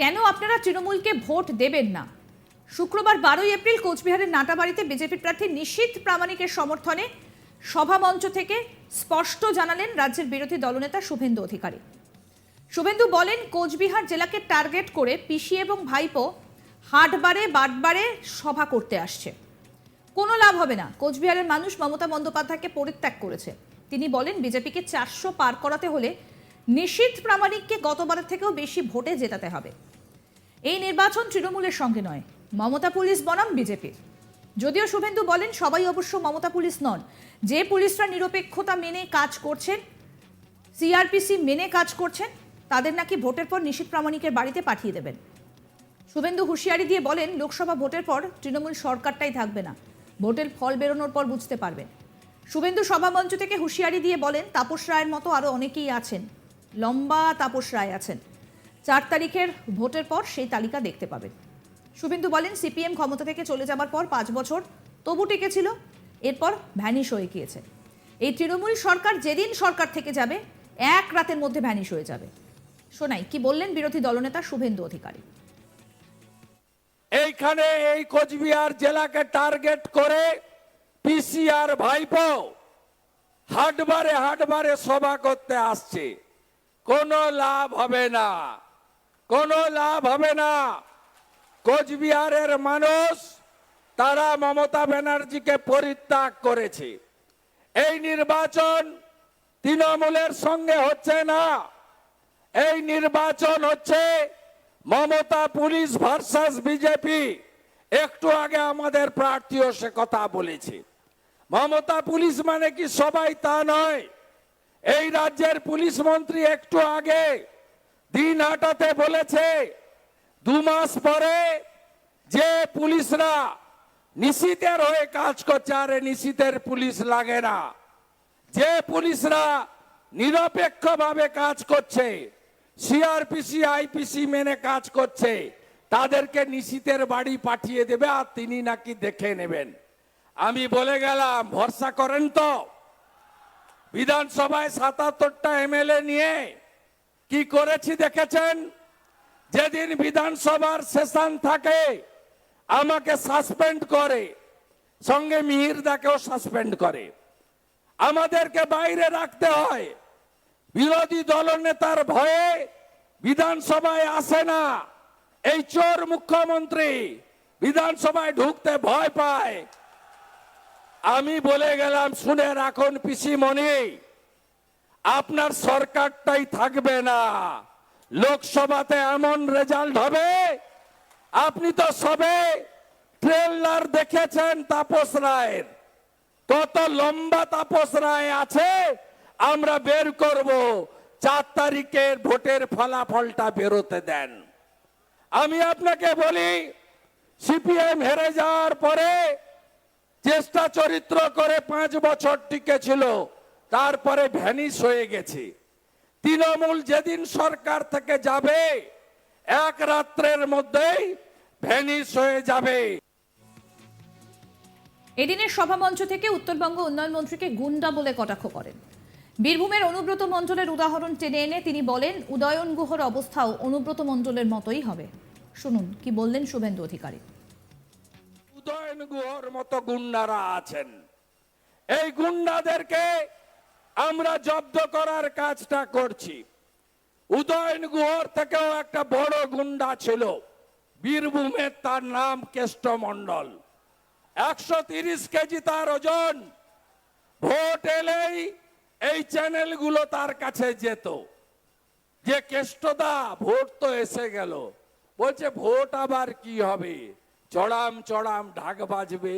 কেন আপনারা তৃণমূলকে ভোট দেবেন না? শুক্রবার বারোই এপ্রিল কোচবিহারের নাটাবাড়িতে বিজেপি প্রার্থী নিশীথ প্রামাণিকের সমর্থনে সভামঞ্চ থেকে স্পষ্ট জানালেন রাজ্যের বিরোধী দলনেতা শুভেন্দু অধিকারী। শুভেন্দু বলেন, কোচবিহার জেলাকে টার্গেট করে পিসি এবং ভাইপো হাটবারে, বাটবারে সভা করতে আসছে। কোনো লাভ হবে না। কোচবিহারের মানুষ মমতা বন্দ্যোপাধ্যায়কে পরিত্যাগ করেছে। তিনি বলেন, বিজেপিকে চারশো পার করাতে হলে নিশীথ প্রামাণিককে গতবারের থেকেও বেশি ভোটে জেতাতে হবে। এই নির্বাচন তৃণমূলের সঙ্গে নয়, মমতা পুলিশ বনাম বিজেপির। যদিও শুভেন্দু বলেন, সবাই অবশ্য মমতা পুলিশ নন। যে পুলিশরা নিরপেক্ষতা মেনে কাজ করছেন, সিআরপিসি মেনে কাজ করছেন, তাদের নাকি ভোটের পর নিশীথ প্রামাণিকের বাড়িতে পাঠিয়ে দেবেন। শুভেন্দু হুঁশিয়ারি দিয়ে বলেন, লোকসভা ভোটের পর তৃণমূল সরকারটাই থাকবে না। ভোটের ফল বেরোনোর পর বুঝতে পারবেন। শুভেন্দু সভামঞ্চ থেকে হুঁশিয়ারি দিয়ে বলেন, তাপস রায়ের মতো আরও অনেকেই আছেন। লম্বা তাপস রায় আছেন। চার তারিখের ভোটের পর সেই তালিকা দেখতে পাবেন। শুভেন্দু বলেন, সিপিএম ক্ষমতা থেকে চলে যাবার পর পাঁচ বছর তবু টিকেছিল, এরপর ভ্যানিশ হয়ে গিয়েছে। এই তৃণমূল সরকার যেদিন সরকার থেকে যাবে, এক রাতের মধ্যে ভ্যানিশ হয়ে যাবে। শোনাই, কি বললেন বিরোধী দলনেতা শুভেন্দু অধিকারী? এইখানে এই কোচবিহার জেলাকে টার্গেট করে পিসিআর ভাইপো হাটবারে হাটবারে সভা করতে আসছে। কোনো লাভ হবে না। কোনো লাভ হবে না। কোচবিহারের মানুষ, তারা মমতা ব্যানার্জিকে পরিত্যাগ করেছে। এই নির্বাচন তৃণমূলের সঙ্গে হচ্ছে না। এই নির্বাচন হচ্ছে মমতা পুলিশ ভার্সাস বিজেপি। একটু আগে আমাদের প্রার্থীও সে কথা বলেছে। মমতা পুলিশ মানে কি সবাই তা নয়। এই রাজ্যের পুলিশ মন্ত্রী একটু আগে দিন হাটাতে বলেছে, দু মাস পরে যে পুলিশরা নিশীতের হয়ে কাজ করছে, আরে নিশীতের পুলিশ লাগে না। যে পুলিশরা নিরপেক্ষভাবে কাজ করছে, সিআরপিসি, আইপিসি মেনে কাজ করছে, তাদেরকে নিশীতের বাড়ি পাঠিয়ে দেবে আর তিনি নাকি দেখে নেবেন। আমি বলে গেলাম, ভরসা করেন তো। বিধানসভায় সাতাত্তরটা এমএলএ নিয়ে কি করেছি দেখেছেন? যেদিন বিধানসভার সেশন থাকে, আমাকে সাসপেন্ড করে। সঙ্গে মিহিরদাকেও সাসপেন্ড করে। আমাদেরকে বাইরে রাখতে হয়। বিরোধী দলনেতার ভয়ে বিধানসভায় আসে না। এই চোর মুখ্যমন্ত্রী বিধানসভায় ঢুকতে ভয় পায়। আমি বলে গেলাম, শুনে রাখুন পিসিমণি, আপনার সরকারটাই থাকবে না। লোকসভাতে এমন রেজাল্ট হবে, আপনি তো সবে ট্রেলার দেখেছেন তাপস রায়ের। কত লম্বা তাপস রায় আছে, আমরা বের করব। চার তারিখের ভোটের ফলাফলটা বেরোতে দেন। আমি আপনাকে বলি, সিপিএম হেরে যাওয়ার পরে চেষ্টা চরিত্র করে পাঁচ বছর টিকে ছিল তারপরে ভ্যানিস হয়ে গেছে। তৃণমূল যেদিন সরকার থেকে যাবে, এক রাত্রের মধ্যেই ভ্যানিস হয়ে যাবে। এদিনের সভামঞ্চ থেকে উত্তরবঙ্গ উন্নয়ন মন্ত্রীকে গুন্ডা বলে কটাক্ষ করেন। বীরভূমের অনুব্রত মণ্ডলের উদাহরণ টেনে এনে তিনি বলেন, উদয়ন গুহর অবস্থাও অনুব্রত মণ্ডলের মতোই হবে। শুনুন, কি বললেন শুভেন্দু অধিকারী। উদয়ন গুহর মতো গুন্ডারা আছেন। এই গুন্ডাদেরকে আমরা জব্দ করার কাজটা করছি। উদয়ন গুহর থেকেও একটা বড় গুন্ডা ছিল, বীরভূমের তার নাম কেষ্ট মণ্ডল একশো তিরিশ কেজি তার ওজন। ভোট এলেই এই চ্যানেলগুলো তার কাছে যেত। যে কেষ্টদা, ভোট তো এসে গেল। বলছে, ভোট আবার কি হবে? চড়াম চড়াম ঢাক বাজবে,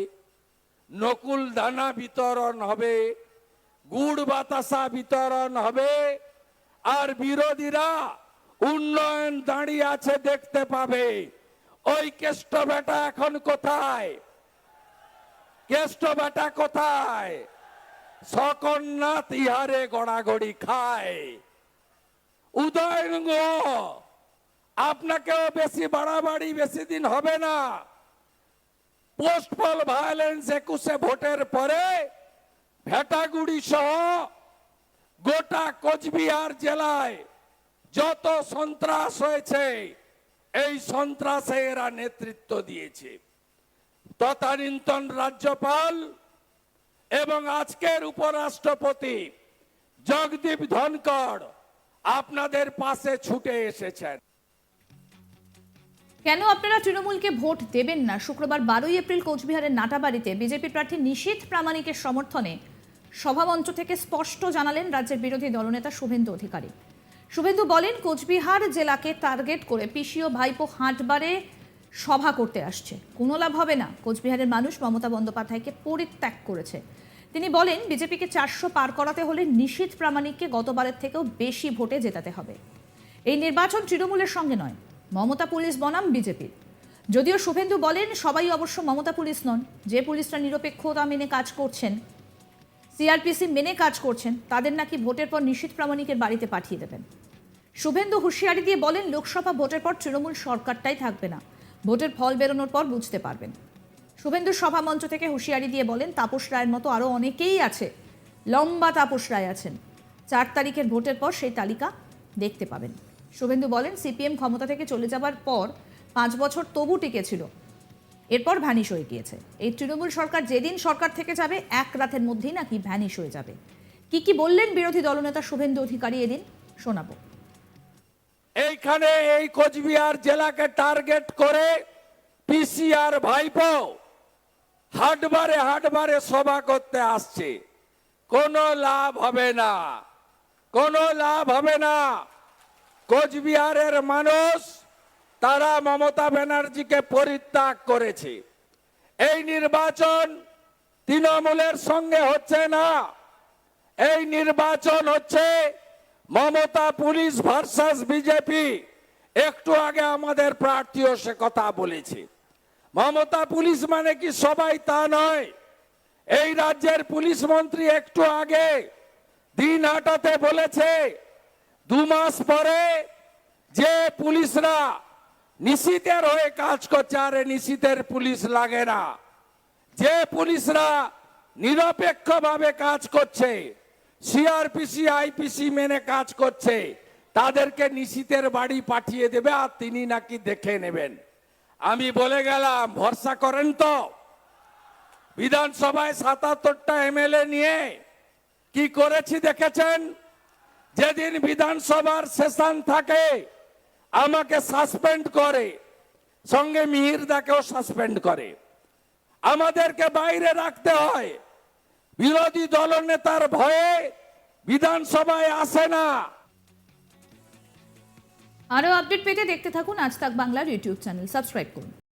নকুল দানা বিতরণ হবে, গুড় বাতাসা বিতরণ হবে, আর বিরোধীরা উন্নয়ন দাঁড়িয়ে আছে দেখতে পাবে। ওই কেষ্ট বেটা এখন কোথায়? কেষ্ট বেটা কোথায়? সকন্যা তিহারে গড়াগড়ি খায়। উদয়ন গুহ আপনাকেও বেশি বাড়াবাড়ি বেশি দিন হবে না। পোস্টপল ভায়োলেন্স একুশে ভোটের পরে ভেটাগুড়ি সহ গোটা কোচবিহার জেলায় যত সন্ত্রাস হয়েছে, এই সন্ত্রাসে এরা নেতৃত্ব দিয়েছে। তদানীন্তন রাজ্যপাল এবং আজকের উপরাষ্ট্রপতি জগদীপ ধনকর আপনাদের পাশে ছুটে এসেছেন। কেন আপনারা তৃণমূলকে ভোট দেবেন না? শুক্রবার বারোই এপ্রিল কোচবিহারের নাটাবাড়িতে বিজেপি প্রার্থী নিশীথ প্রামাণিকের সমর্থনে সভামঞ্চ থেকে স্পষ্ট জানালেন রাজ্যের বিরোধী দলনেতা শুভেন্দু অধিকারী। শুভেন্দু বলেন, কোচবিহার জেলাকে টার্গেট করে পিসিও ভাইপো হাটবারে সভা করতে আসছে। কোনো লাভ হবে না। কোচবিহারের মানুষ মমতা বন্দ্যোপাধ্যায়কে পরিত্যাগ করেছে। তিনি বলেন, বিজেপিকে চারশো পার করাতে হলে নিশীথ প্রামাণিককে গতবারের থেকেও বেশি ভোটে জেতাতে হবে। এই নির্বাচন তৃণমূলের সঙ্গে নয় মমতা পুলিশ বনাম বিজেপির। যদিও শুভেন্দু বলেন, সবাই অবশ্য মমতা পুলিশ নন। যে পুলিশরা নিরপেক্ষতা মেনে কাজ করছেন সিআরপিসি মেনে কাজ করছেন, তাদের নাকি ভোটের পর নিশীথ প্রামাণিকের বাড়িতে পাঠিয়ে দেবেন। শুভেন্দু হুঁশিয়ারি দিয়ে বলেন, লোকসভা ভোটের পর তৃণমূল সরকারটাই থাকবে না। ভোটের ফল বেরোনোর পর বুঝতে পারবেন। শুভেন্দু সভা মঞ্চ থেকে হুঁশিয়ারি দিয়ে বলেন, তাপস রায়ের মতো আরও অনেকেই আছে, লম্বা তাপস রায় আছেন। চার তারিখের ভোটের পর সেই তালিকা দেখতে পাবেন। শুভেন্দু বলেন, সিপিএম ক্ষমতা থেকে চলে যাবার পর পাঁচ বছর তবু টিকেছিল। এরপর ভ্যানিশ হয়ে গিয়েছে। এই তৃণমূল সরকার যেদিন সরকার থেকে যাবে, এক রাতের মধ্যেই নাকি ভ্যানিশ হয়ে যাবে। কি কি বললেন বিরোধী দলনেতা শুভেন্দু অধিকারী এদিন? শোনাবো। এইখানে এই কোচবিহার জেলাকে টার্গেট করে পিসিআর ভাইপো হাটবারে হাটবারে সভা করতে আসছে। কোনো লাভ হবে না। কোনো লাভ হবে না। কোচবিহারের মানুষ, তারা মমতা ব্যানার্জিকে পরিত্যাগ করেছে। এই নির্বাচন তৃণমূলের সঙ্গে হচ্ছে না। এই নির্বাচন হচ্ছে মমতা পুলিশ ভার্সাস বিজেপি। একটু আগে আমাদের প্রার্থীও সে কথা বলেছে। মমতা পুলিশ মানে কি সবাই তা নয়। এই রাজ্যের পুলিশ মন্ত্রী একটু আগে দিন হাটাতে বলেছে দু মাস পরে যে পুলিশরা নিশীতের হয়ে কাজ করছে, আরে নিশীতের পুলিশ লাগে না। যে পুলিশরা নিরপেক্ষভাবে কাজ করছে, সিআরপিসি, আইপিসি মেনে কাজ করছে, তাদেরকে নিশীতের বাড়ি পাঠিয়ে দেবে আর তিনি নাকি দেখে নেবেন। আমি বলে গেলাম, ভরসা করেন তো। বিধানসভায় সাতাত্তরটা এমএলএ নিয়ে কি করেছি দেখেছেন? যেদিন বিধানসভার সেশন থাকে, আমাকে সাসপেন্ড করে। সঙ্গে মিহিরদাকেও সাসপেন্ড করে। আমাদেরকে বাইরে রাখতে হয়। বিরোধী দলনেতার ভয়ে বিধানসভায় আসে না। আরও আপডেট পেতে দেখতে থাকুন আজ তাক বাংলার ইউটিউব চ্যানেল। সাবস্ক্রাইব করুন।